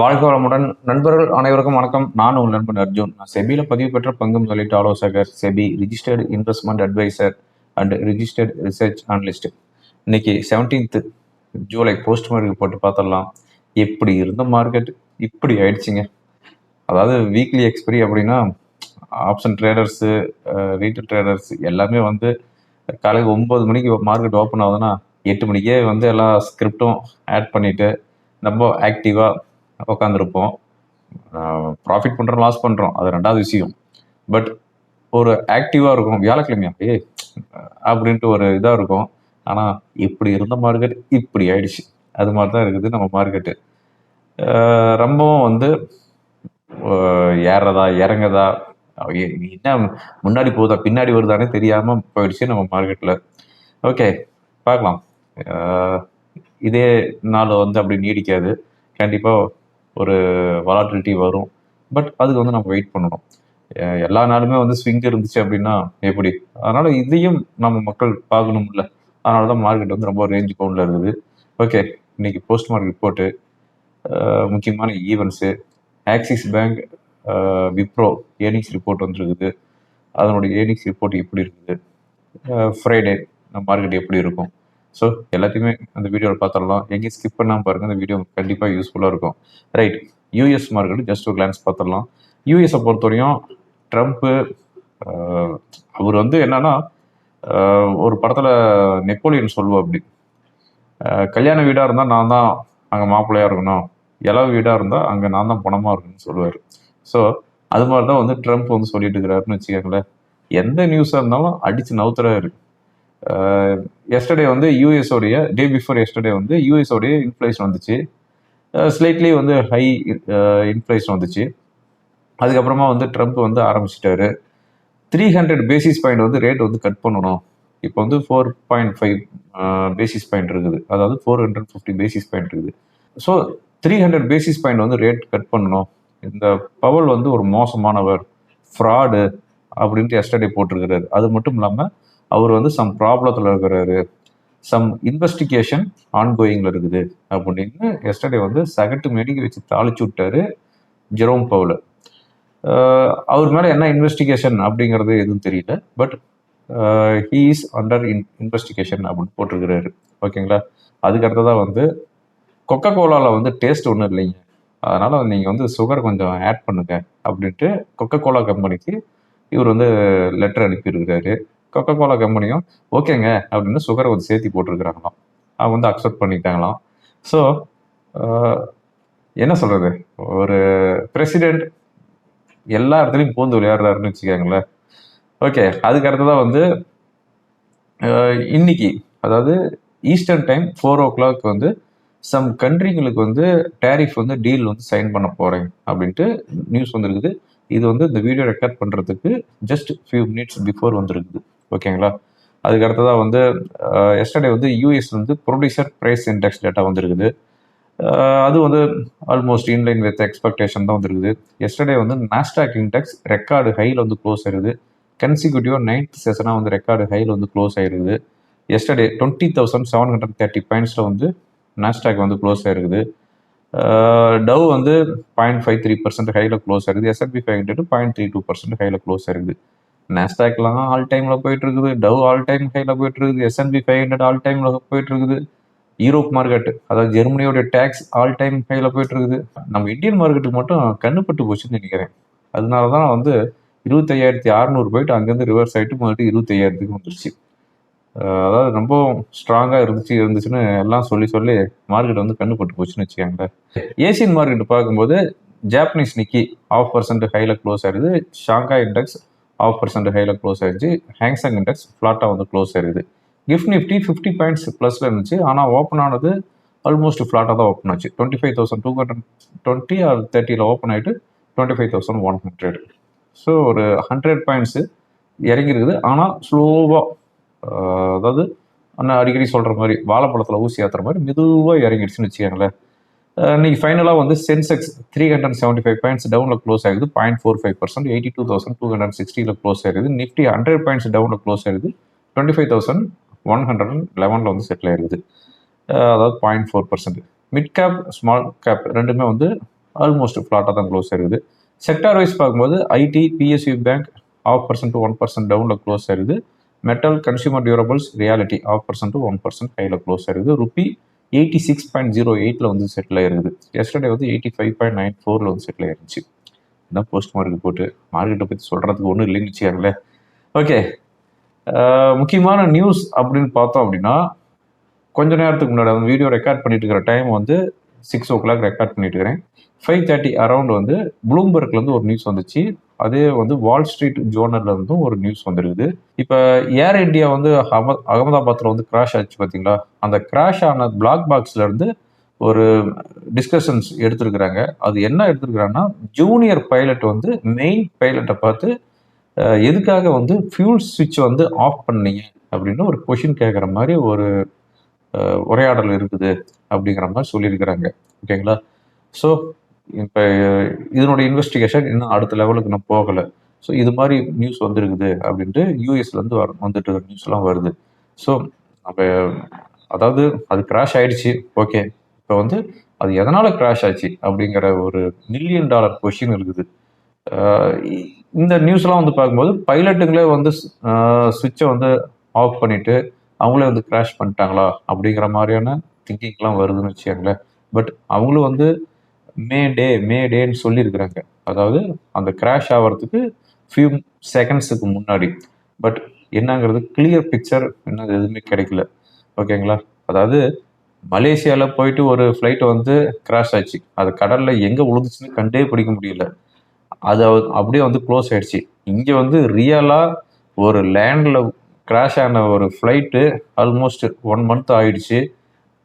வாழ்க வளமுடன். நண்பர்கள் அனைவருக்கும் வணக்கம். நான் உங்கள் நண்பன் அர்ஜுன். நான் செபியில் பதிவு பெற்ற பங்கும் சொல்லிட்டு ஆலோசகர் SEBI registered investment advisor and registered research analyst இன்னைக்கு செவன்டீன்த் ஜூலை போஸ்ட் மார்க்கெட் போட்டு பார்த்துடலாம். எப்படி இருந்த மார்க்கெட் இப்படி ஆயிடுச்சுங்க. அதாவது வீக்லி எக்ஸ்பிரி அப்படின்னா ஆப்ஷன் ட்ரேடர்ஸு ரீட்டைல் ட்ரேடர்ஸ் எல்லாமே வந்து காலையில் ஒம்பது மணிக்கு மார்க்கெட் ஓப்பன் ஆகுதுன்னா எட்டு மணிக்கே வந்து எல்லா ஸ்கிரிப்டும் ஆட் பண்ணிவிட்டு ரொம்ப ஆக்டிவாக உட்காந்துருப்போம் ப்ராஃபிட் பண்ணுறோம் லாஸ் பண்ணுறோம் அது ரெண்டாவது விஷயம். பட் ஒரு ஆக்டிவாக இருக்கும். வியாழக்கிழமையா? ஏ அப்படின்ட்டு ஒரு இதாக இருக்கும். ஆனால் இப்படி இருந்த மார்க்கெட் இப்படி ஆயிடுச்சு. அது மாதிரி தான் இருக்குது நம்ம மார்க்கெட்டு ரொம்பவும் வந்து ஏறதா இறங்குதா? என்ன முன்னாடி போகுதா பின்னாடி வருதானே தெரியாமல் போயிடுச்சு நம்ம மார்க்கெட்டில் ஓகே பார்க்கலாம். இதே நாள் வந்து அப்படி நீடிக்காது. கண்டிப்பாக ஒரு வலாட்டிலிட்டி வரும். பட் அதுக்கு வந்து நம்ம வெயிட் பண்ணணும். எல்லா நாளுமே வந்து ஸ்விங் இருந்துச்சு அப்படின்னா எப்படி? அதனால இதையும் நம்ம மக்கள் பார்க்கணும்ல. அதனால தான் மார்க்கெட் வந்து ரொம்ப ரேஞ்ச் கவுண்டில் இருக்குது. ஓகே இன்னைக்கு போஸ்ட் மார்க்கெட் ரிப்போர்ட்டு முக்கியமான events Axis bank Wipro earnings report வந்துருக்குது. அதனுடைய ஏர்னிங்ஸ் ரிப்போர்ட் எப்படி இருக்குது? ஃப்ரைடே நம்ம மார்க்கெட் எப்படி இருக்கும்? ஸோ எல்லாத்தையுமே அந்த வீடியோவில் பார்த்துடலாம். எங்கேயும் ஸ்கிப் பண்ணாமல் பாருங்கள் அந்த வீடியோ கண்டிப்பாக யூஸ்ஃபுல்லாக இருக்கும். ரைட் யூஎஸ் மார்க்கெட் ஜஸ்ட் ஒரு கிளான்ஸ் பார்த்துடலாம். யூஎஸை பொறுத்தவரையும் ட்ரம்ப்பு அவர் வந்து என்னன்னா ஒரு படத்தில் நெப்போலியன் சொல்லுவோம் அப்படி கல்யாண வீடாக இருந்தால் நான் தான் அங்கே மாப்பிள்ளையாக இருக்கணும். இளவு வீடாக இருந்தால் அங்கே நான் தான் பணமாக இருக்கணும்னு சொல்லுவார். ஸோ அது மாதிரி தான் வந்து ட்ரம்ப் வந்து சொல்லிட்டு இருக்கிறாருன்னு வச்சுக்கோங்களேன். எந்த நியூஸாக இருந்தாலும் அடித்து நவுத்துறாரு. எஸ்டர்டே வந்து யூஎஸோடைய டே பிஃபோர் எஸ்டர்டே வந்து யூஎஸோடைய இன்ஃப்ளேஷன் வந்துச்சு. ஸ்லைட்லி வந்து ஹை இன்ஃப்ளேஷன் வந்துச்சு. அதுக்கப்புறமா வந்து ட்ரம்ப் வந்து ஆரம்பிச்சிட்டாரு. த்ரீ ஹண்ட்ரட் பேசிஸ் பாயிண்ட் வந்து ரேட் வந்து கட் பண்ணணும். இப்போ வந்து four point five basis point இருக்குது. அதாவது four hundred fifty basis point இருக்குது. So three hundred basis point வந்து ரேட் கட் பண்ணணும். இந்த பவல் வந்து ஒரு மோசமானவர் ஃப்ராடு அப்படின்ட்டு எஸ்டர்டே போட்டிருக்கிறாரு. அது மட்டும் இல்லாமல் அவர் வந்து சம் ப்ராப்ளத்தில் இருக்கிறாரு. சம் இன்வெஸ்டிகேஷன் ஆன்கோயிங்கில் இருக்குது. அப்படின்னு எஸ்டர்டே வந்து சகட்டு மெடிக்க வச்சு தாளிச்சு விட்டாரு ஜெரோம் பவுல். அவர் மேலே என்ன இன்வெஸ்டிகேஷன் அப்படிங்கிறது எதுவும் தெரியல. But he is under in investigation அப்படின்னு போட்டிருக்கிறாரு. ஓகேங்களா? அதுக்கு அடுத்ததாக வந்து கொக்கோ கோலாவில் வந்து டேஸ்ட் ஒன்றும் இல்லைங்க. அதனால் நீங்கள் வந்து சுகர் கொஞ்சம் ஆட் பண்ணுங்க அப்படின்ட்டு கொக்கோ கோலா கம்பெனிக்கு இவர் வந்து லெட்டர் அனுப்பியிருக்கிறாரு. கொக்கோ கோலா கம்பெனியும் ஓகேங்க அப்படின்னு சுகரை வந்து சேர்த்தி போட்டிருக்கிறாங்களாம். அவங்க வந்து அக்செப்ட் பண்ணிட்டாங்களாம். ஸோ என்ன சொல்கிறது ஒரு பிரசிடென்ட் எல்லா இடத்துலையும் பூந்து விளையாடுறாருன்னு வச்சுக்கோங்களேன். ஓகே அதுக்கு அடுத்ததாக வந்து இன்னைக்கு அதாவது eastern time four o'clock வந்து சம் கண்ட்ரிங்களுக்கு வந்து டேரிஃப் வந்து டீல் வந்து சைன் பண்ண போகிறேன் அப்படின்ட்டு நியூஸ் வந்திருக்குது. இது வந்து இந்த வீடியோ ரெக்கார்ட் பண்ணுறதுக்கு ஜஸ்ட் ஃபியூ மினிட்ஸ் பிஃபோர் வந்திருக்குது. ஓகேங்களா? அதுக்கு அடுத்ததாக வந்து எஸ்டர்டே வந்து யூஎஸ் வந்து ப்ரொடியூசர் ப்ரைஸ் இண்டெக்ஸ் டேட்டா வந்திருக்குது. அது வந்து ஆல்மோஸ்ட் இன்லைன் வித் எக்ஸ்பெக்டேஷன் தான் வந்திருக்குது. எஸ்டர்டே வந்து நாஸ்டாக் இண்டெக்ஸ் ரெக்கார்டு ஹையில் வந்து க்ளோஸ் ஆயிருது. கன்சிக்யூட்டிவாக நைன்த் செஷனாக வந்து ரெக்கார்டு ஹையில் வந்து க்ளோஸ் ஆயிருக்குது. Yesterday twenty thousand seven hundred thirty பாயிண்ட்ஸில் வந்து நாஸ்டாக் வந்து க்ளோஸ் ஆயிருக்குது. டவ் வந்து பாயிண்ட் ஃபைவ் த்ரீ பர்சன்ட் ஹையில் க்ளோஸ் ஆயிருக்குது. S and P five hundred point three two percent ஹையில் க்ளோஸ் ஆயிருக்குது. நாஸ்டாக்லாம் ஆல் டைமில் போயிட்டு இருக்குது டவ் ஆல் டைம் ஹைல போயிட்டு இருக்குது எஸ்என்பி ஃபைவ் ஹண்ட்ரட் ஆல் டைமில் போயிட்டு இருக்குது யூரோப் மார்க்கெட் அதாவது ஜெர்மனியோட டேக்ஸ் ஆல் டைம் ஹைல போயிட்டு இருக்குது நம்ம இந்தியன் மார்க்கெட்டுக்கு மட்டும் கண்ணுப்பட்டு போச்சுன்னு நினைக்கிறேன். அதனால தான் வந்து இருபத்தையாயிரத்தி அறநூறு போயிட்டு அங்கேருந்து ரிவர்ஸ் ஆகிட்டு மறுபடியும் இருபத்தையாயிரத்துக்கு வந்துருச்சு. அதாவது ரொம்ப ஸ்ட்ராங்காக இருந்துச்சு இருந்துச்சுன்னு எல்லாம் சொல்லி சொல்லி மார்க்கெட் வந்து கண்ணுப்பட்டு போச்சுன்னு வச்சுக்கோங்களேன். ஏசியன் மார்க்கெட் பார்க்கும்போது ஜாப்பனீஸ் நிக்கி ஆஃப் பர்சன்ட் ஹையில் க்ளோஸ் ஆகிடுது ஷாங்காய் இண்டெக்ஸ் ஆஃப் பர்சன்ட் ஹையில் க்ளோஸ் ஆயிருச்சு. ஹேங்ஸங் இண்டெக்ஸ் ஃப்ளாட்டாக வந்து க்ளோஸ் ஆயிருது. கிஃப்ட் நிஃப்டி ஃபிஃப்டி பாயிண்ட்ஸ் ப்ளஸில் இருந்துச்சு. ஆனால் ஓப்பன் ஆனது ஆல்மோஸ்ட் ஃப்ளாட்டாக தான் ஓப்பன் ஆச்சு. Twenty five thousand two hundred twenty or தேர்ட்டியில் open ஆகிட்டு twenty five thousand one hundred so ஒரு ஹண்ட்ரட் பாயிண்ட்ஸு இறங்கிருக்குது. ஆனால் ஸ்லோவாக அதாவது அண்ணா அடிக்கடி சொல்கிற மாதிரி வாழைப்பழத்தில் ஊசி ஏற்றுற மாதிரி மெதுவாக இறங்கிடுச்சுன்னு வச்சுக்கோங்களேன். இன்னைக்கு ஃபைனலாக வந்து Sensex three hundred seventy five points டவுனில் க்ளோஸ் ஆகுது point four five percent eighty two thousand two hundred சிக்ஸ்டியில் close ஆயிருது. நிஃப்டி ஹண்ட்ரட் பாயிண்ட்ஸ் டவுனில் க்ளோஸ் ஆயிருது. Twenty five thousand one hundred and லெவனில் வந்து செட்டில் ஆயிருக்குது அதாவது point four percent mid cap small cap ரெண்டுமே வந்து ஆல்மோஸ்ட் ஃப்ளாட்டாக தான் க்ளோஸ் ஆயிருக்குது செக்டார் வைஸ் பார்க்கும்போது IT PSU bank half percent to one percent டவுனில் க்ளோஸ் ஆயிருது. Metal consumer durables realty half percent to one percent கையில் க்ளோஸ் ஆயிருது. Rupee eighty six point zero எயிட்டில் வந்து செட்டில் ஆயிருக்குது எஸ்டர்டே வந்து எயிட்டி ஃபைவ் பாயிண்ட் நைன் ஃபோரில் வந்து செட்டில் ஆயிருந்துச்சு. இதான் போஸ்ட் மார்க்கெட் போட்டு மார்க்கெட்டை பற்றி சொல்கிறதுக்கு ஒன்றும் இல்லைன்னு வச்சுக்காங்களே. ஓகே முக்கியமான நியூஸ் அப்படின்னு பார்த்தோம் அப்படின்னா கொஞ்ச நேரத்துக்கு முன்னாடி அந்த வீடியோ ரெக்கார்ட் பண்ணிட்டு இருக்கிற டைம் வந்து சிக்ஸ் ஓ கிளாக் ரெக்கார்ட் பண்ணிட்டு இருக்கிறேன். ஃபைவ் தேர்ட்டி அரௌண்ட் வந்து ப்ளூம்பர்க்லேருந்து ஒரு நியூஸ் வந்துச்சு. அதே வந்து வால் ஸ்ட்ரீட் ஜோர்னல்ல இருந்தும் ஒரு நியூஸ் வந்துருக்குது. இப்போ ஏர் இந்தியா வந்து அகம அகமதாபாத்தில் வந்து கிராஷ் ஆச்சு பார்த்தீங்களா அந்த கிராஷ் ஆன பிளாக் பாக்ஸ்ல இருந்து ஒரு டிஸ்கஷன்ஸ் எடுத்திருக்கிறாங்க. அது என்ன எடுத்திருக்கிறாங்கன்னா ஜூனியர் பைலட் வந்து மெயின் பைலட்டை பார்த்து எதுக்காக வந்து ஃபியூல் சுவிட்ச் வந்து ஆஃப் பண்ணீங்க? அப்படின்னு ஒரு கொஷின் கேட்குற மாதிரி ஒரு உரையாடல் இருக்குது அப்படிங்கிற மாதிரி சொல்லியிருக்கிறாங்க. ஓகேங்களா? ஸோ இப்போ இதனுடைய இன்வெஸ்டிகேஷன் இன்னும் அடுத்த லெவலுக்கு நான் போகலை. ஸோ இது மாதிரி நியூஸ் வந்துருக்குது அப்படின்ட்டு யூஎஸ்லேருந்து வர வந்துட்டு நியூஸ்லாம் வருது. ஸோ நம்ம அதாவது அது கிராஷ் ஆயிடுச்சு. ஓகே இப்போ வந்து அது எதனால் கிராஷ் ஆச்சு அப்படிங்கிற ஒரு மில்லியன் டாலர் கொஷின் இருக்குது. இந்த நியூஸ்லாம் வந்து பார்க்கும்போது பைலட்டுங்களே வந்து சுவிட்சை வந்து ஆஃப் பண்ணிட்டு அவங்களே வந்து கிராஷ் பண்ணிட்டாங்களா அப்படிங்கிற மாதிரியான திங்கிங்லாம் வருதுன்னு வச்சுக்கோங்களேன். பட் அவங்களும் வந்து மே டே மே டேன்னு சொல்லியிருக்கிறாங்க. அதாவது அந்த கிராஷ் ஆகிறதுக்கு ஃபியூ செகண்ட்ஸுக்கு முன்னாடி. பட் என்னங்கிறது கிளியர் பிக்சர் என்ன எதுவுமே கிடைக்கல. ஓகேங்களா அதாவது மலேசியாவில் போயிட்டு ஒரு ஃப்ளைட் வந்து கிராஷ் ஆச்சு. அது கடலில் எங்கே விழுந்துச்சுன்னு கண்டே பிடிக்க முடியல. அது அப்படியே வந்து க்ளோஸ் ஆயிடுச்சு. இங்கே வந்து ரியலாக ஒரு லேண்டில் கிராஷ் ஆன ஒரு ஃப்ளைட்டு ஆல்மோஸ்ட் ஒன் மந்த் ஆயிடுச்சு.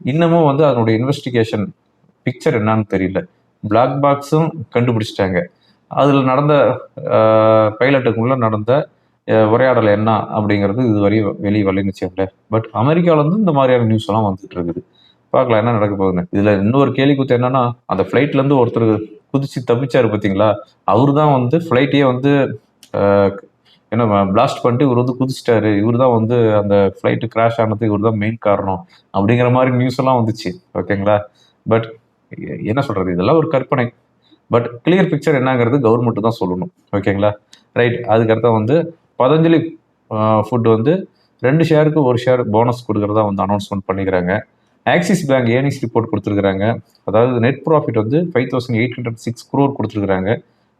இன்னமும் வந்து அதனுடைய இன்வெஸ்டிகேஷன் பிக்சர் என்னன்னு தெரியல. பிளாக் பாக்ஸும் கண்டுபிடிச்சிட்டாங்க. அதில் நடந்த பைலட்டுக்குள்ளே நடந்த உரையாடல் என்ன அப்படிங்கிறது இது வரையும் வெளியே வரலன்னு பட் அமெரிக்காவிலேருந்து இந்த மாதிரியான நியூஸ் எல்லாம் வந்துட்டு இருக்குது. பார்க்கலாம் என்ன நடக்க போகுதுன்னு. இதில் இன்னொரு கேள்வி குத்து என்னன்னா அந்த ஃப்ளைட்லேருந்து ஒருத்தர் குதிச்சு தப்பிச்சார் பார்த்தீங்களா அவர் தான் வந்து ஃப்ளைட்டையே வந்து என்ன பிளாஸ்ட் பண்ணிட்டு இவர் வந்து குதிச்சிட்டாரு. இவர் தான் வந்து அந்த ஃப்ளைட்டு கிராஷ் ஆனது இவர் தான் மெயின் காரணம் அப்படிங்கிற மாதிரி நியூஸ் எல்லாம் வந்துச்சு. ஓகேங்களா பட் என்ன சொல்றது? இதெல்லாம் ஒரு கற்பனை. பட் கிளியர் பிக்சர் என்னங்கிறது கவர்மெண்ட் தான் சொல்லணும். ஓகேங்களா ரைட் அதுக்கடுத்த வந்து பதஞ்சலி ஃபுட் வந்து ரெண்டு ஷேருக்கு ஒரு ஷேர் போனஸ் கொடுக்குறதா வந்து அனௌன்ஸ்மெண்ட் பண்ணிக்கிறாங்க. ஆக்சிஸ் பேங்க் ஏர்னிங்ஸ் ரிப்போர்ட் கொடுத்துருக்குறாங்க. அதாவது நெட் ப்ராஃபிட் வந்து five thousand eight hundred six crore கொடுத்துருக்குறாங்க.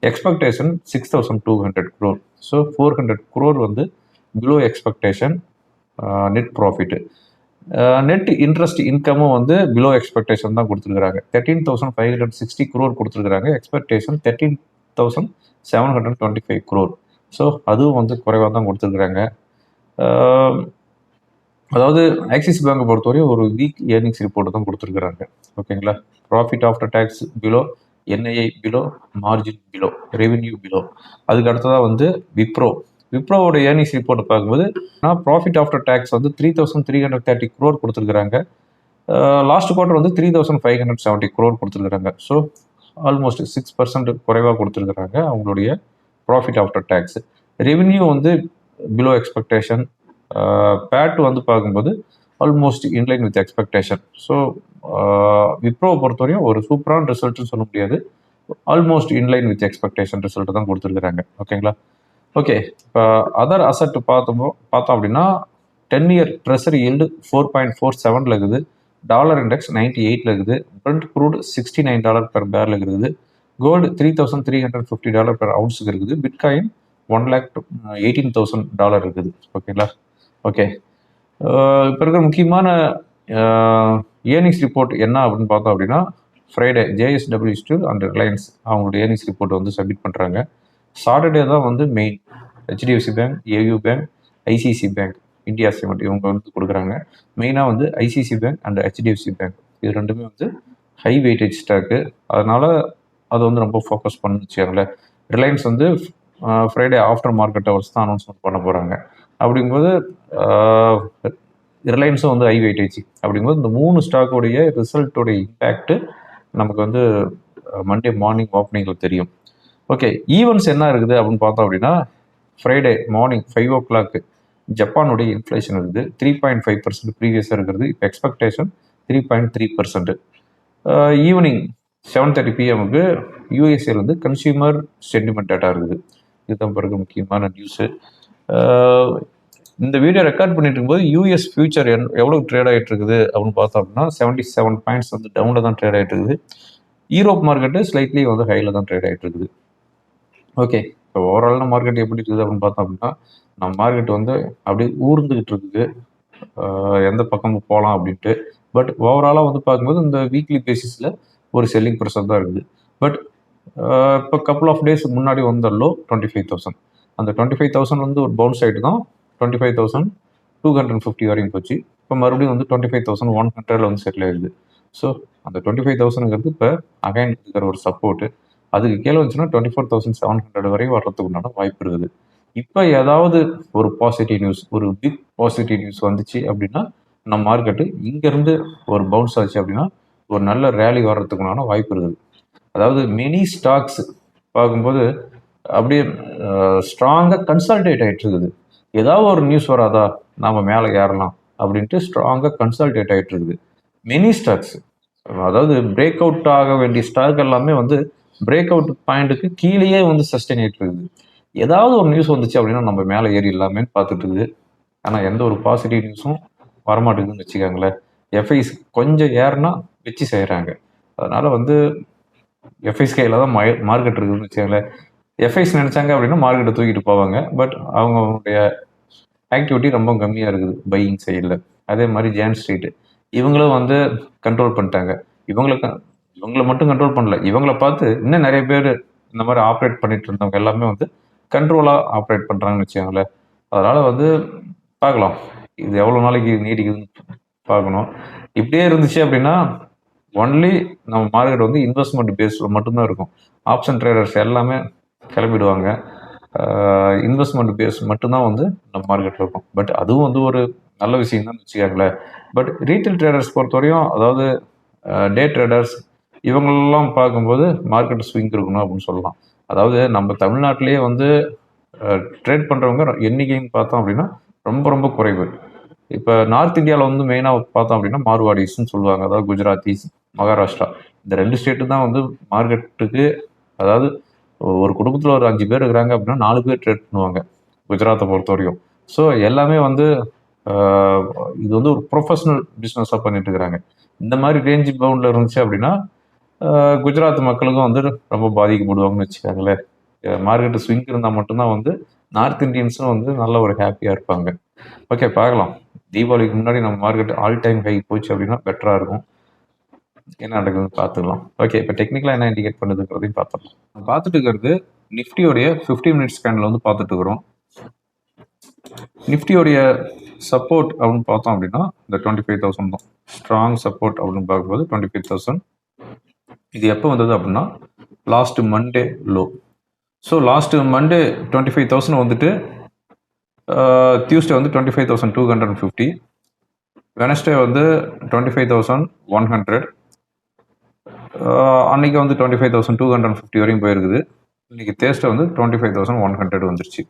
Expectation six thousand two hundred crore so four hundred crore வந்து below expectation net profit net interest இன்கமும் வந்து below expectation தான் கொடுத்துருக்காங்க thirteen thousand five hundred sixty crore கொடுத்துருக்காங்க expectation thirteen thousand seven hundred twenty five crore so அதுவும் வந்து குறைவாக தான் கொடுத்துருக்குறாங்க. அதாவது ஆக்சிஸ் பேங்கை பொறுத்தவரையும் ஒரு வீக் ஏர்னிங்ஸ் ரிப்போர்ட் தான் கொடுத்துருக்குறாங்க. ஓகேங்களா? Profit after tax below NII below margin below revenue below அதுக்கு அடுத்ததாக வந்து விப்ரோ விப்ரோவோட ஏர்னிங்ஸ் ரிப்போர்ட் பார்க்கும்போது ப்ராஃபிட் ஆஃப்டர் டேக்ஸ் வந்து three thousand three hundred thirty crore கொடுத்துருக்குறாங்க. லாஸ்ட் குவார்டர் வந்து three thousand five hundred seventy crore கொடுத்துருக்குறாங்க. ஸோ ஆல்மோஸ்ட் சிக்ஸ் பர்சன்ட் குறைவாக கொடுத்துருக்குறாங்க அவங்களுடைய ப்ராஃபிட் ஆஃப்டர் டேக்ஸ் ரெவென்யூ வந்து பிலோ எக்ஸ்பெக்டேஷன் பேட் வந்து பார்க்கும்போது almost inline with expectation so விப்ரோவை பொறுத்தவரையும் ஒரு சூப்பரான ரிசல்ட்னு சொல்ல முடியாது. Almost inline with expectation result தான் கொடுத்துருக்குறாங்க. ஓகேங்களா ஓகே இப்போ அதர் அசட் பார்த்தோம் பார்த்தோம் அப்படின்னா ten year treasury yield four point four செவனில் இருக்குது. டாலர் இண்டெக்ஸ் நைன்டி எயிட்டில் இருக்குது. Brent crude sixty nine dollar per பேரில் இருக்குது. Gold three thousand three hundred fifty dollar per அவுன்ஸுக்கு இருக்குது. Bitcoin one lakh eighteen thousand dollar இருக்குது. ஓகேங்களா ஓகே இப்போ இருக்கிற முக்கியமான ஏர்னிங்ஸ் ரிப்போர்ட் என்ன அப்படின்னு பார்த்தோம் அப்படின்னா ஃப்ரைடே ஜேஎஸ்டபிள்யூ ஸ்டூ அண்ட் ரிலையன்ஸ் அவங்களோட ஏர்னிங்ஸ் ரிப்போர்ட் வந்து சப்மிட் பண்ணுறாங்க சாட்டர்டே தான் வந்து main HDFC bank AU bank ICICI bank India cement இவங்க வந்து கொடுக்குறாங்க. மெயினாக வந்து ICICI bank and HDFC bank இது ரெண்டுமே வந்து ஹை வெயிட்டேஜ் ஸ்டாக்கு அதனால் அது வந்து ரொம்ப ஃபோக்கஸ் பண்ணு வச்சுக்கோங்களேன். ரிலையன்ஸ் வந்து ஃப்ரைடே ஆஃப்டர் மார்க்கெட் ஹவர்ஸ் தான் அனௌன்ஸ்மெண்ட் பண்ண போகிறாங்க அப்படிங்கும்போது ரிலையன்ஸும் வந்து ஹை வெயிட்டேஜ் அப்படிங்கும்போது இந்த மூணு ஸ்டாக்கோடைய ரிசல்ட்டோடைய இம்பேக்ட்டு நமக்கு வந்து மண்டே மார்னிங் ஓப்பனிங்கில் தெரியும். ஓகே ஈவெண்ட்ஸ் என்ன இருக்குது அப்படின்னு பார்த்தோம் அப்படின்னா Friday morning five o'clock ஜப்பானுடைய இன்ஃப்ளேஷன் இருக்குது. த்ரீ பாயிண்ட் ஃபைவ் பர்சன்ட் ப்ரீவியஸாக இருக்கிறது. இப்போ expectation three point three percent evening seven thirty பிஎம்க்கு யூஎஸ்ஏல வந்து கன்சியூமர் சென்டிமெண்ட் டேட்டா இருக்குது. இதுதான் பிறகு முக்கியமான நியூஸு uh, இந்த வீடியோ ரெக்கார்ட் பண்ணிட்டு இருக்கும்போது யூஎஸ் ஃபியூச்சர் என் எவ்வளோ ட்ரேட் ஆகிட்டு இருக்குது அப்படின்னு பார்த்தோம் அப்படின்னா செவன்ட்டி செவன் பாயிண்ட்ஸ் வந்து டவுனில் தான் ட்ரேட் ஆகிட்டு இருக்குது. யூரோப் மார்க்கெட்டு ஸ்லைட்லி வந்து ஹையில் தான் ட்ரேட் ஆகிட்டு இருக்குது. ஓகே இப்போ ஓவராலான மார்க்கெட் எப்படி இருக்குது அப்படின்னு பார்த்தோம் அப்படின்னா நம்ம மார்க்கெட் வந்து அப்படியே ஊர்ந்துக்கிட்டு இருக்குது. எந்த பக்கம் போகலாம் அப்படின்ட்டு. பட் ஓவராலாக வந்து பார்க்கும்போது இந்த வீக்லி பேசிஸில் ஒரு செல்லிங் ப்ரெஷர் தான் இருக்குது. பட் இப்போ கப்புள் ஆஃப் டேஸ் முன்னாடி வந்த லோ டுவெண்ட்டி ஃபைவ் தௌசண்ட் அந்த டுவெண்ட்டி ஃபைவ் தௌசண்ட் வந்து ஒரு பவுன்ஸ் ஆகிட்டு தான் twenty five thousand two hundred fifty வரையும் போச்சு. இப்போ மறுபடியும் வந்து டுவெண்ட்டி ஃபைவ் தௌசண்ட் ஒன் ஹண்ட்ரட்ல வந்து செட்டில் ஆயிடுது. ஸோ அந்த டுவெண்ட்டி ஃபைவ் தௌசண்ட்ங்கிறது இப்போ அகைன் இருக்கிற ஒரு சப்போர்ட்டு அதுக்கு கீழே வந்துச்சுன்னா twenty four thousand seven hundred வரையும் வர்றதுக்கு உண்டான வாய்ப்பு இருக்குது. இப்போ ஏதாவது ஒரு பாசிட்டிவ் நியூஸ் ஒரு பிக் பாசிட்டிவ் நியூஸ் வந்துச்சு அப்படின்னா நம்ம மார்க்கெட்டு இங்கேருந்து ஒரு பவுன்ஸ் ஆச்சு அப்படின்னா ஒரு நல்ல ரேலி வர்றதுக்குண்டான வாய்ப்பு இருக்குது. அதாவது மினி ஸ்டாக்ஸ் பார்க்கும்போது அப்படியே ஸ்ட்ராங்காக கன்சல்டேட் ஆகிட்டு இருக்குது. ஏதாவது ஒரு நியூஸ் வராதா நாம் மேலே ஏறலாம் அப்படின்ட்டு ஸ்ட்ராங்காக கன்சல்டேட் ஆகிட்டு இருக்குது. மினி ஸ்டாக்ஸ் அதாவது பிரேக் அவுட் ஆக வேண்டிய ஸ்டாக் எல்லாமே வந்து பிரேக் அவுட் பாயிண்ட்டுக்கு கீழேயே வந்து சஸ்டெயின் ஆகிட்டு இருக்குது. ஏதாவது ஒரு நியூஸ் வந்துச்சு அப்படின்னா நம்ம மேலே ஏறி இல்லாமேன்னு பார்த்துட்டு இருக்குது. ஆனால் எந்த ஒரு பாசிட்டிவ் நியூஸும் வரமாட்டேங்குதுன்னு வச்சுக்கோங்களேன். எஃப்ஐஸ் கொஞ்சம் ஏறுனா வச்சு செய்கிறாங்க அதனால் வந்து எஃப்ஐஸ் கையில் தான் மார்க்கெட் இருக்குதுன்னு வச்சுக்கோங்களேன். எஃப்ஐஸ் நினச்சாங்க அப்படின்னா மார்க்கெட்டை தூக்கிட்டு போவாங்க. பட் அவங்களுடைய ஆக்டிவிட்டி ரொம்ப கம்மியாக இருக்குது பையிங் சைடில் அதே மாதிரி ஜேன் ஸ்ட்ரீட்டு இவங்களும் வந்து கண்ட்ரோல் பண்ணிட்டாங்க. இவங்களுக்கு இவங்களை மட்டும் கண்ட்ரோல் பண்ணல. இவங்கள பார்த்து இன்னும் நிறைய பேர் இந்த மாதிரி ஆப்ரேட் பண்ணிட்டு இருந்தவங்க எல்லாமே வந்து கண்ட்ரோலாக ஆப்ரேட் பண்ணுறாங்கன்னு வச்சுக்கோங்களேன். அதனால் வந்து பார்க்கலாம். இது எவ்வளோ நாளைக்கு நீடிக்குதுன்னு பார்க்கணும். இப்படியே இருந்துச்சு அப்படின்னா ஒன்லி நம்ம மார்க்கெட் வந்து இன்வெஸ்ட்மெண்ட் பேஸில் மட்டும்தான் இருக்கும். ஆப்ஷன் ட்ரேடர்ஸ் எல்லாமே கிளம்பிடுவாங்க. இன்வெஸ்ட்மெண்ட் பேஸ் மட்டும்தான் வந்து நம்ம மார்க்கெட்டில் இருக்கும். பட் அதுவும் வந்து ஒரு நல்ல விஷயம் தான் வச்சுக்காங்களேன். பட் ரீட்டைல் ட்ரேடர்ஸ் பொறுத்தவரையும் அதாவது டே ட்ரேடர்ஸ் இவங்களெல்லாம் பார்க்கும்போது மார்க்கெட் ஸ்விங் இருக்கணும் அப்படின்னு சொல்லலாம். அதாவது நம்ம தமிழ்நாட்டிலேயே வந்து ட்ரேட் பண்ணுறவங்க எண்ணிக்கைன்னு பார்த்தோம் அப்படின்னா ரொம்ப ரொம்ப குறைவு. இப்போ நார்த் இந்தியாவில் வந்து மெயினாக பார்த்தோம் அப்படின்னா மார்வாடிஸ்ன்னு சொல்லுவாங்க. அதாவது குஜராத்திஸ் மகாராஷ்டிரா. இந்த ரெண்டு ஸ்டேட்டு தான் வந்து மார்க்கெட்டுக்கு அதாவது ஒரு குடும்பத்தில் ஒரு அஞ்சு பேர் இருக்கிறாங்க அப்படின்னா நாலு பேர் ட்ரேட் பண்ணுவாங்க குஜராத்தை பொறுத்த வரைக்கும் ஸோ எல்லாமே வந்து இது வந்து ஒரு ப்ரொஃபஷனல் பிஸ்னஸாக பண்ணிட்டு இருக்கிறாங்க. இந்த மாதிரி ரேஞ்ச் பவுண்டில் இருந்துச்சு அப்படின்னா குஜராத் மக்களுக்கும் வந்து ரொம்ப பாதிக்கப்படுவாங்கன்னு வச்சுக்காங்களேன். மார்க்கெட்டு ஸ்விங் இருந்தால் மட்டும்தான் வந்து நார்த் இந்தியன்ஸும் வந்து நல்ல ஒரு ஹாப்பியாக இருப்பாங்க. ஓகே பார்க்கலாம். தீபாவளிக்கு முன்னாடி நம்ம மார்க்கெட் ஆல் டைம் ஹை போச்சு அப்படின்னா பெட்டராக இருக்கும். என்ன நடக்குதுன்னு பார்த்துக்கலாம். ஓகே இப்போ டெக்னிக்கலாக என்ன இண்டிகேட் பண்ணுதுங்கிறதையும் பார்த்துக்கலாம். நம்ம பார்த்துட்டு இருக்கிறது நிஃப்டியோடைய ஃபிஃப்டி மினிட்ஸ் ஸ்கேனில் வந்து பார்த்துட்டு இருக்கிறோம். நிஃப்டியோடைய சப்போர்ட் அப்படின்னு பார்த்தோம் அப்படின்னா இந்த டுவெண்ட்டி ஃபைவ் தௌசண்ட் தான். ஸ்ட்ராங் சப்போர்ட் அப்படின்னு பார்க்கும்போது டுவெண்ட்டி ஃபைவ் தௌசண்ட் இது எப்போ வந்தது அப்படின்னா last Monday low so last Monday twenty five thousand வந்துட்டு uh, டியூஸ்டே வந்து twenty five thousand two hundred and fifty Wednesday வந்து twenty five thousand one hundred அன்றைக்கி வந்து twenty five thousand two hundred fifty வரையும் போயிருக்குது. இன்றைக்கி தேஸ்ட்டை வந்து twenty five thousand one hundred வந்துருச்சு.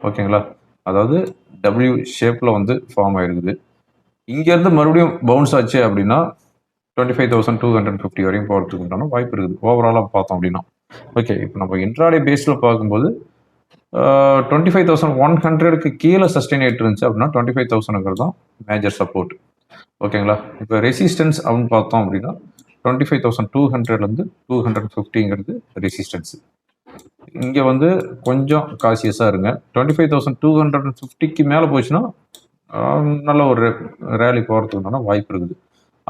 ஓகேங்களா? அதாவது டபிள்யூ ஷேப்பில் வந்து ஃபார்ம் ஆயிருக்குது. இங்கேருந்து மறுபடியும் பவுன்ஸ் ஆச்சு அப்படின்னா twenty five thousand two hundred fifty வரையும் போகிறதுக்கு உண்டான வாய்ப்பு இருக்குது. ஓவராலாக பார்த்தோம் அப்படின்னா. ஓகே இப்போ நம்ம இன்ட்ராடே பேஸில் பார்க்கும்போது டுவெண்ட்டி ஃபைவ் தௌசண்ட் ஒன் ஹண்ட்ரடுக்கு கீழே சஸ்டெயின் ஆகிட்டு இருந்துச்சு அப்படின்னா டுவெண்ட்டி ஃபைவ் தௌசண்ட்ங்கிறது தான் மேஜர் சப்போர்ட் ஓகேங்களா இப்போ ரெசிஸ்டன்ஸ் அப்படின்னு பார்த்தோம் அப்படின்னா டுவெண்ட்டி ஃபைவ் தௌசண்ட் டூ ஹண்ட்ரட்லேருந்து டூ ஹண்ட்ரட் ஃபிஃப்டிங்கிறது ரெசிஸ்டன்ஸ் இங்கே வந்து கொஞ்சம் காசியஸாக இருங்க. Twenty five thousand two hundred and ஃபிஃப்டிக்கு மேலே போச்சுன்னா நல்ல ஒரு ரேலி போகிறதுக்குண்டான வாய்ப்பு இருக்குது.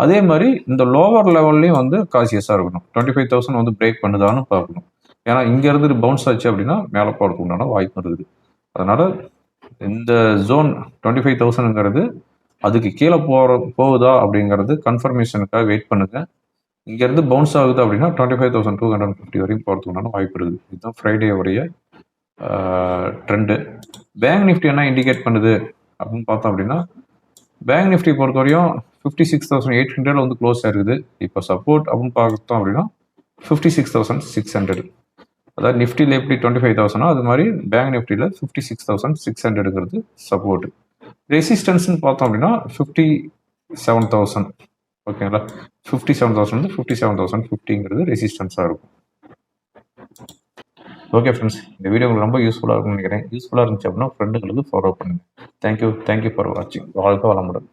அதே மாதிரி இந்த லோவர் லெவல்லையும் வந்து காசியஸாக இருக்கணும். டுவெண்ட்டி ஃபைவ் தௌசண்ட் வந்து பிரேக் பண்ணுதான்னு பார்க்கணும். ஏன்னா இங்கேருந்து பவுன்ஸ் ஆச்சு அப்படின்னா மேலே போகிறதுக்கு உண்டான வாய்ப்பு இருக்குது. அதனால் இந்த ஜோன் டுவெண்ட்டி ஃபைவ் தௌசண்ட்ங்கிறது அதுக்கு கீழே போகிற போகுதா அப்படிங்கிறது கன்ஃபர்மேஷனுக்காக வெயிட் பண்ணுங்கள் இங்கேருந்து பவுன்ஸ் ஆகுது அப்படின்னா twenty five thousand two hundred fifty வரையும் போகிறதுக்கு உண்டான வாய்ப்பு இருக்குது. இதுதான் ஃப்ரைடேவுடைய ட்ரெண்டு பேங்க் நிஃப்டி என்ன இண்டிகேட் பண்ணுது அப்படின்னு பார்த்தோம் அப்படின்னா பேங்க் நிஃப்டி பொறுத்தவரையும் fifty six thousand eight hundred வந்து க்ளோஸ் ஆயிருக்குது. இப்போ சப்போர்ட் அப்படின்னு பார்த்தோம் அப்படின்னா fifty six thousand six hundred அதாவது நிஃப்டியில் எப்படி டுவெண்ட்டி ஃபைவ் தௌசண்டோ அது மாதிரி பேங்க் நிஃப்டியில் ஃபிஃப்டி சிக்ஸ் தௌசண்ட் சிக்ஸ் ஹண்ட்ரடுங்கிறது சப்போர்ட் ரெசிஸ்டன்ஸ்னு பார்த்தோம் அப்படின்னா ஃபிஃப்டி செவன் தௌசண்ட் ஓகேங்களா? ஃபிஃப்டி செவன் தௌசண்ட் வந்து ஃபிஃப்டி செவன் தௌசண்ட் ஃபிஃப்டிங்கிறது ரெசிஸ்டன்ஸாக இருக்கும். ஓகே ஃப்ரெண்ட்ஸ் இந்த வீடியோ உங்களுக்கு ரொம்ப யூஸ்ஃபுல்லாக இருக்கும்னு நினைக்கிறேன். யூஸ்ஃபுல்லாக இருந்துச்சு அப்படின்னா ஃப்ரெண்டுங்களுக்கு ஃபாலோ பண்ணுங்கள் thank you thank you for வாட்சிங் வாழ்க்கை வளமுடன்.